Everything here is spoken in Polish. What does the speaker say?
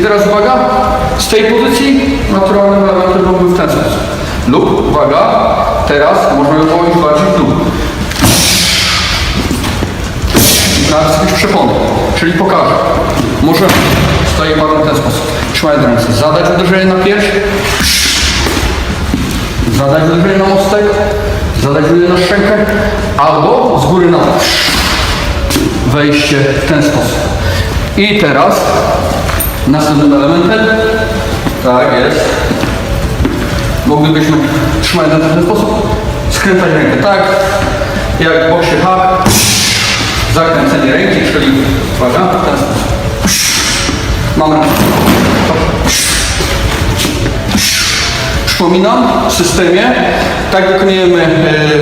teraz uwaga, z tej pozycji naturalnym elementem byłby w ten sposób. Lub, uwaga, teraz możemy położyć bardziej w dół. Na zbyt przepony, czyli pokażę. Możemy, staję bardzo w ten sposób, trzymając ręce, zadać uderzenie na pierś, zadać uderzenie na mostek, zadać uderzenie na szczękę, albo z góry na dół. Wejście w ten sposób. I teraz następnym elementem, tak jest, moglibyśmy trzymać w ten sposób, skręcać rękę. Tak, jak w boksie hak, zakręcenie ręki, czyli uwaga, ten sposób. Mamy Przypominam, w systemie tak wykonujemy e,